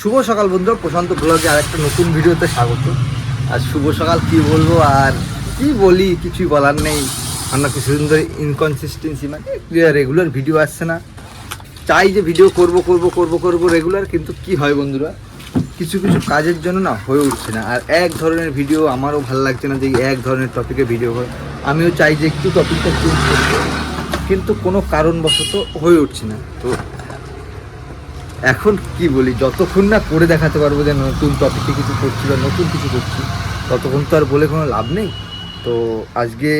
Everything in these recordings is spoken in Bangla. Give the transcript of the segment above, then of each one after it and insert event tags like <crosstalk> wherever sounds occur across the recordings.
শুভ সকাল বন্ধুরা, প্রশান্ত ব্লগে আর একটা নতুন ভিডিওতে স্বাগত। আর শুভ সকাল কি বলব, আর কি বলি, কিছুই বলার নেই। আমরা কিছুদিন ধরে ইনকনসিস্টেন্সি মানে রেগুলার ভিডিও আসছে না। চাই যে ভিডিও করব করব করব করব রেগুলার কিন্তু কি হয় বন্ধুরা, কিছু কিছু কাজের জন্য না হয়ে উঠছে না। আর এক ধরনের ভিডিও আমারও ভালো লাগছে না যে এক ধরনের টপিকে ভিডিও করে আমিও চাই যে একটু টপিকটা চেঞ্জ করতে, কিন্তু কোনো কারণবশত হয়ে উঠছে না। তো এখন কি বলি, যতক্ষণ না করে দেখাতে পারব যে নতুন টপিকে কিছু করছি বা নতুন কিছু করছি, ততক্ষণ তো আর বলে কোনো লাভ নেই। তো আজকে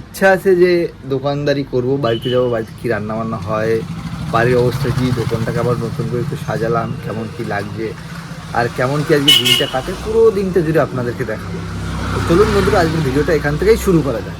ইচ্ছা আছে যে দোকানদারি করব, বাড়িতে যাব, বাড়িতে কী রান্নাবান্না হয়, বাড়ির অবস্থা কী, দোকানটাকে আবার নতুন করে একটু সাজালাম, কেমন কি লাগছে, আর কেমন কি আজকে দিনটা কাটে, পুরো দিনটা জুড়ে আপনাদেরকে দেখাবো। চলুন বন্ধুরা, আজকের ভিডিওটা এখান থেকেই শুরু করা যাক।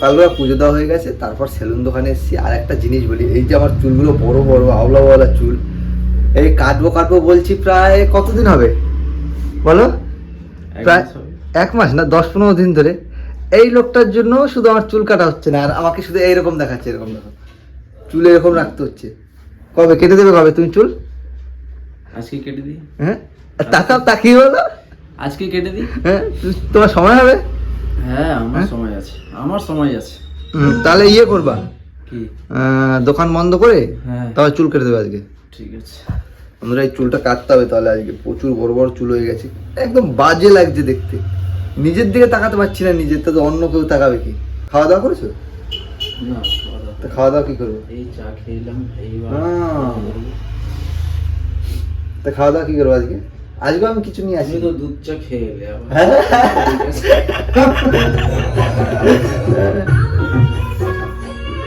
সকালবেলা পুজো দেওয়া হয়ে গেছে তারপর সেলুন দোকানে এসেছি। আর একটা জিনিস বলি এই যে আমার চুলগুলো বড় বড় আওলা বলা চুল এই কাটবো কাটবো বলছি প্রায় কতদিন হবে? বলো? প্রায় এক মাস না দশ পনেরো দিন ধরে। এই লোকটার জন্য শুধু আমার চুল কাটা হচ্ছে না আর আমাকে শুধু এইরকম দেখাচ্ছে এরকম দেখো। চুল এরকম রাখতে হচ্ছে। কবে? কেটে দেবে কবে তুমি চুল? আজকে কেটে দিই। হ্যাঁ? তাকাও তাকিয়ে বলো আজকে কেটে দিই। হ্যাঁ তোমার সময় হবে? হ্যাঁ আমার হ্যাঁ? সময় আছে আমার সময় আছে। তাহলে ইয়ে করবা। কি? দোকান বন্ধ করে হ্যাঁ। তাহলে চুল কেটে দেবে আজকে। ঠিক আছে। আমরা এই চুলটা কাটতে হবে তাহলে আজকে। প্রচুর বড় বড় চুল হয়ে গেছে। একদম বাজে লাগছে দেখতে। নিজের দিকে তাকাতে পারছি না নিজের তো অন্য কেউ তাকাবে কি? খাওয়া দাওয়া করেছ? না খাওয়া দাওয়া কি করব? এই চা খেলাম। তা খাওয়া দাওয়া কি করব আজকে? আজকে আমি কিছু নিয়ে আসি তো দুধ চা খেয়ে এলে হ্যাঁ?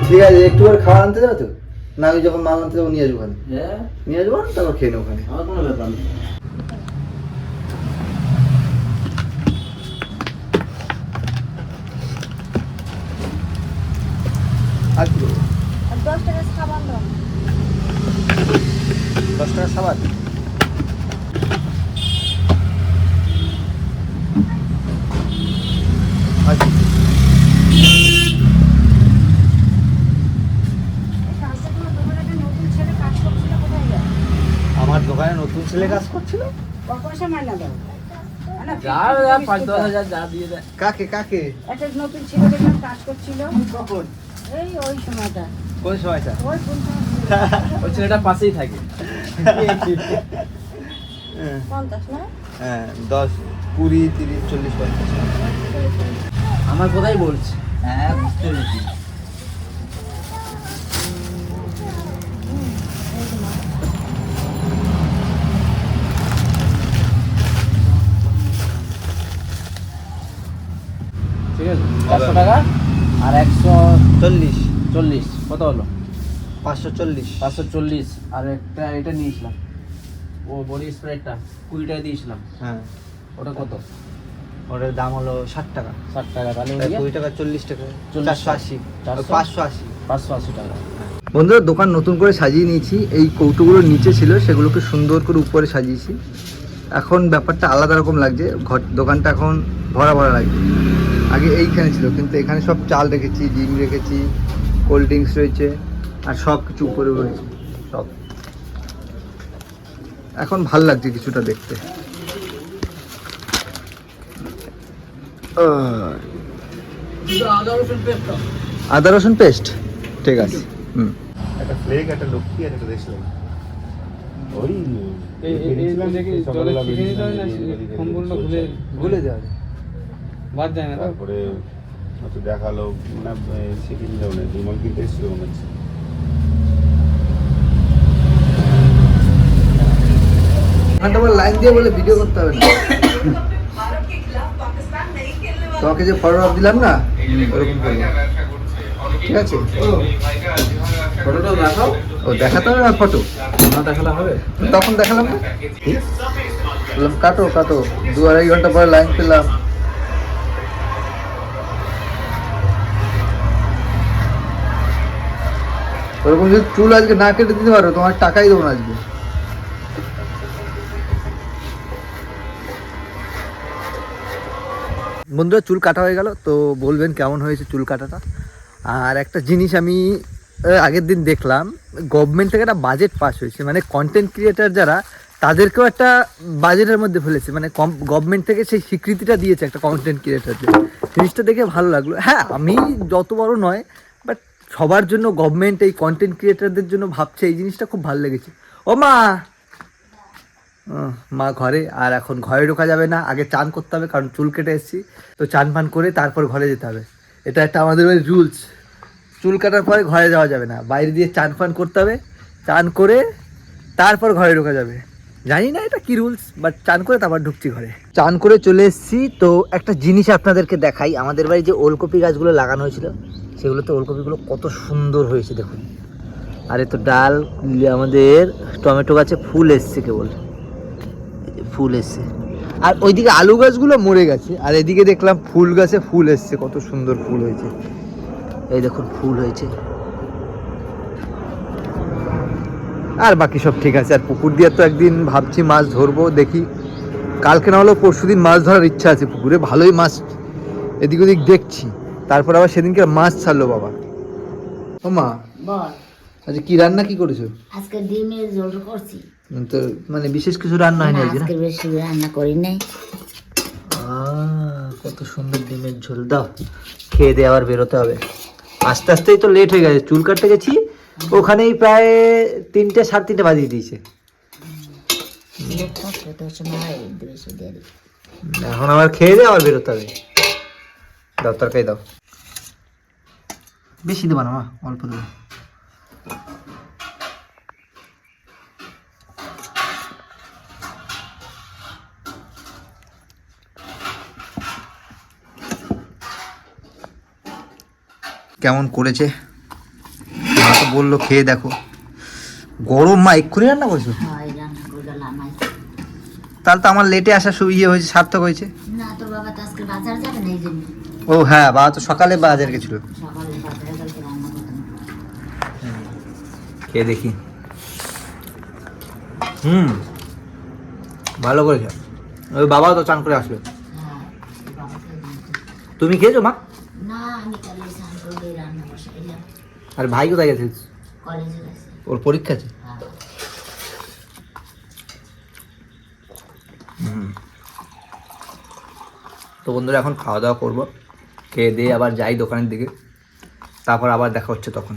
ঠিক আছে একটু আর খাওয়া আনতে যাবে তো? না আমি যখন মাল আনতে যাব নিয়ে আসব ওখানে। হ্যাঁ? নিয়ে আসব তারপর খেয়ে নেব ওখানে। আমার কোনো ব্যাপার নেই। আর কি করব? আর দশ টাকা সাবান দশ টাকা সাবান আচ্ছা এই শান্তিপুর দোকানে একটা নতুন ছেলে কাজ করছিল কোথায় গেল আমার দোকানে নতুন ছেলে কাজ করছিল? দাও কাকে কাকে? একটা নতুন ছেলে দেখলাম কাজ করছিল। কখন? এই ওই সময়টা। কোন সময়টা? ওই <laughs> ওই ছেলেটা পাশেই থাকে। হ্যাঁ, পঞ্চাশ না? হ্যাঁ দশ কুড়ি তিরিশ চল্লিশ পঞ্চাশ। আমার কোথায় বলছে। হ্যাঁ বুঝতে পেরেছি। চারশো টাকা আর একশো চল্লিশ। চল্লিশ কত হলো? পাঁচশো চল্লিশ। পাঁচশো চল্লিশ। আর একটা এটা নিয়েছিলাম। ও বডি স্প্রেটা কুড়ি টাকা দিয়েছিলাম। হ্যাঁ। ওটা কত? ওটার দাম হলো ষাট টাকা। ষাট টাকা তাহলে কুড়ি টাকা চল্লিশ টাকা। চল্লিশ চারশো আশি। পাঁচশো আশি। পাঁচশো আশি টাকা। বন্ধুরা দোকান নতুন করে সাজিয়ে নিয়েছি। এই কৌটোগুলো নিচে ছিল সেগুলোকে সুন্দর করে উপরে সাজিয়েছি। এখন ব্যাপারটা আলাদা রকম লাগছে। ঘর দোকানটা এখন ভরা ভরা লাগছে। আগে এইখানে ছিল কিন্তু এখানে সব চাল রেখেছি ডিম রেখেছি কোল্ড ড্রিঙ্কস রয়েছে আর সব কিছু উপরে রয়েছে সব। এখন ভালো লাগছে কিছুটা দেখতে। আদা রসুন পেস্ট? ঠিক আছে হুম। একটা ফ্লেক একটা লক্ষ্মী আর একটা দেশলাই ওই ভুলে যাওয়া বাদ যায় না তারপরে হয়তো দেখাল মানে সেকেন্ড ডাউনে বিমল কিনতে এসেছিল মনে হচ্ছে। লাইন দিয়ে বলে ভিডিও করতে হবে না? তোমাকে যে ফটোগ্রাফ দিলাম না ওরকম করব ঠিক আছে? ফটোটা দেখাও। ও দেখাতে হবে না ফটো না দেখালে হবে? তখন দেখালাম না? কাটো কাটো। দু আড়াই ঘণ্টা পরে লাইন পেলাম। ওরকম যদি চুল আজকে না কেটে দিতে পারো, তোমার টাকাই দেবো না আজকে। বন্ধুরা, চুল কাটা হয়ে গেল, তো বলবেন কেমন হয়েছে চুল কাটাটা? আর একটা জিনিস আমি আগের দিন দেখলাম গভর্নমেন্ট থেকে একটা বাজেট পাস হয়েছে। মানে কন্টেন্ট ক্রিয়েটার যারা, তাদেরকেও একটা বাজেটের মধ্যে ফেলেছে। মানে কম গভর্নমেন্ট থেকে সেই স্বীকৃতিটা দিয়েছে একটা কন্টেন্ট ক্রিয়েটারদের জিনিসটা দেখে ভালো লাগল। হ্যাঁ আমি যত বড় নয় সবার জন্য গভর্নমেন্ট এই কন্টেন্ট ক্রিয়েটারদের জন্য ভাবছে, এই জিনিসটা খুব ভালো লেগেছে। ও মা! মা ঘরে, আর এখন ঘরে ঢোকা যাবে না, আগে চান করতে হবে, কারণ চুল কেটে এসেছি। তো চান ফান করে তারপর ঘরে যেতে হবে। এটা একটা আমাদের বাড়ির রুলস চুল কাটার পরে ঘরে যাওয়া যাবে না। বাইরে দিয়ে চান ফান করতে হবে, চান করে তারপর ঘরে ঢোকা যাবে। জানি না এটা কি রুলস বাট চান করে তারপর ঢুকছি ঘরে। চান করে চলে এসেছি, তো একটা জিনিস আপনাদেরকে দেখাই। আমাদের বাড়ি যে ওলকপি গাছগুলো লাগানো হয়েছিল, সেগুলোতে ওলকপিগুলো কত সুন্দর হয়েছে, দেখুন। আর তো ডাল আমাদের টমেটো গাছে ফুল এসছে কেবল। ফুল এসছে। আর ওইদিকে আলু গাছগুলো মরে গেছে, আর এদিকে দেখলাম ফুল গাছে ফুল এসছে, কত সুন্দর ফুল হয়েছে। এই দেখুন, ফুল হয়েছে। আর বাকি সব ঠিক আছে। আর পুকুর দিয়ে তো একদিন ভাবছি মাছ ধরবো দেখি। কালকে না হলেও পরশু দিন মাছ ধরার ইচ্ছা আছে পুকুরে ভালোই মাছ এদিক ওদিক দেখছি। তারপর আবার সেদিনকে মাছ ছাড়লো বাবা। ও মা আচ্ছা কি রান্না কি করেছ? আজকে ডিমের ঝোল করছি। তো মানে বিশেষ কিছু রান্না হয়নি না, আজকে আজকে বেশি রান্না করি নাই। কত সুন্দর ডিমের ঝোল। দাও খেয়ে দিয়ে আবার বেরোতে হবে। আস্তে আস্তেই তো লেট হয়ে গেছে। চুল কাটতে গেছি? ওখানেই প্রায় তিনটে, সাড়ে তিনটে বাজিয়ে দিয়েছে। এখন আবার খেয়ে দিয়ে আবার বেরোতে হবে। দাও, তরকারি দাও। বেশি দেবা না, মা, অল্প দেবো। কেমন করেছে? বলল খেয়ে দেখো। গরম মা এক্ষুনি রান্না করছ? করে। তাহলে তো আমার লেটে আসা ইয়ে হয়েছে সার্থক হয়েছে। ও হ্যাঁ বাবা তো সকালে বাজার গেছিল। খেয়ে দেখি। হুম ভালো করেছে। ওই বাবাও তো চান করে আসলো হ্যাঁ। তুমি খেয়েছো মা না আমি কালে স্নান করে রান্না বসে এলাম আর ভাই কোথায় গেছে? ওর পরীক্ষা আছে? হ্যাঁ। তো বন্ধুরা এখন খাওয়া দাওয়া করব। খেয়ে দিয়ে আবার যাই দোকানের দিকে। তারপর আবার দেখা হচ্ছে তখন।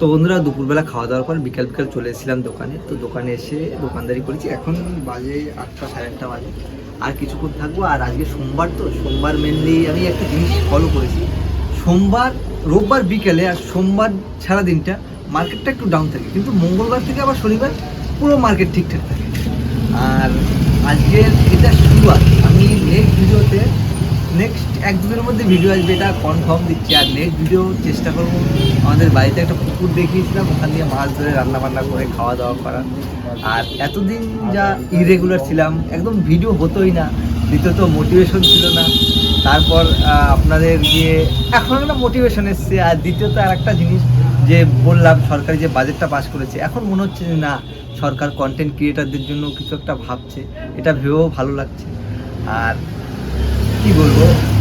তো বন্ধুরা দুপুরবেলা খাওয়া দাওয়ার পর বিকাল বিকাল চলে এসেছিলাম দোকানে। তো দোকানে এসে দোকানদারি করেছি। এখন বাজে আটটা সাড়ে আটটা বাজে। আর কিছুক্ষণ থাকব। আর আজকে সোমবার তো সোমবার মেনলি আমি একটা জিনিস ফলো করেছি। সোমবার, রোববার বিকেলে আর সোমবার সারা দিনটা মার্কেটটা একটু ডাউন থাকে। কিন্তু মঙ্গলবার থেকে আবার শনিবার পুরো মার্কেট ঠিকঠাক থাকে। আর আজকের এটা শুরুয়াত। আমি নেক্সট ভিডিওতে নেক্সট এক দুদিনের মধ্যে ভিডিও আসবে, এটা কনফার্ম দিচ্ছি। আর নেক্সট ভিডিও চেষ্টা করব। আমাদের বাড়িতে একটা পুকুর দেখিয়েছিলাম, ওখান দিয়ে মাছ ধরে রান্না বান্না করে খাওয়া দাওয়া করা আর এতদিন যা ইরেগুলার ছিলাম, একদম ভিডিও হতোই না, দ্বিতীয়ত মোটিভেশন ছিল না। তারপর আপনাদের যে, এখন একটা মোটিভেশন এসছে, আর দ্বিতীয়ত আর একটা জিনিস যে বললাম, সরকারি যে বাজেটটা পাস করেছে, এখন মনে হচ্ছে যে না, সরকার কন্টেন্ট ক্রিয়েটারদের জন্য কিছু একটা ভাবছে, এটা ভেবেও ভালো লাগছে। আর কি বলব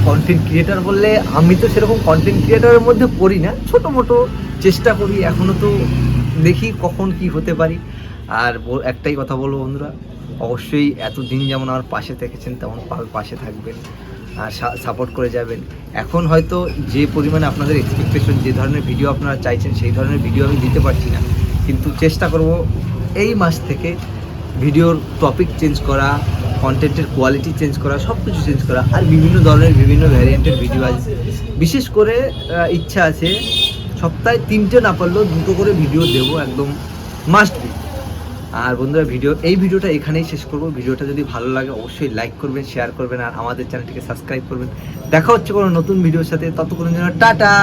কন্টেন্ট ক্রিয়েটার বললে আমি তো সেরকম কন্টেন্ট ক্রিয়েটারের মধ্যে পড়ি না, ছোটো মোটো চেষ্টা করি এখনও তো দেখি কখন কি হতে পারি। আর একটাই কথা বলব বন্ধুরা, অবশ্যই এতদিন যেমন আমার পাশে থেকেছেন, তেমন পাশে থাকবেন। সাপোর্ট করে যাবেন। এখন হয়তো যে পরিমাণে আপনাদের এক্সপেকটেশন যে ধরনের ভিডিও আপনারা চাইছেন, সেই ধরনের ভিডিও আমি দিতে পারছি না। কিন্তু চেষ্টা করব এই মাস থেকে ভিডিওর টপিক চেঞ্জ করা কন্টেন্টের কোয়ালিটি চেঞ্জ করা সব কিছু চেঞ্জ করা, আর বিভিন্ন ধরনের, বিভিন্ন ভ্যারিয়েন্টের ভিডিও আছে। বিশেষ করে ইচ্ছা আছে সপ্তাহে তিনটে না পারলেও দুটো করে ভিডিও দেবো একদম মাস্ট আর বন্ধুরা, ভিডিও, এই ভিডিওটা এখানেই শেষ করব। ভিডিওটা যদি ভালো লাগে, অবশ্যই লাইক করবেন শেয়ার করবেন, আর আমাদের চ্যানেলটিকে সাবস্ক্রাইব করবেন। দেখা হচ্ছে কোনো নতুন ভিডিওর সাথে। ততক্ষণের জন্য টাটা!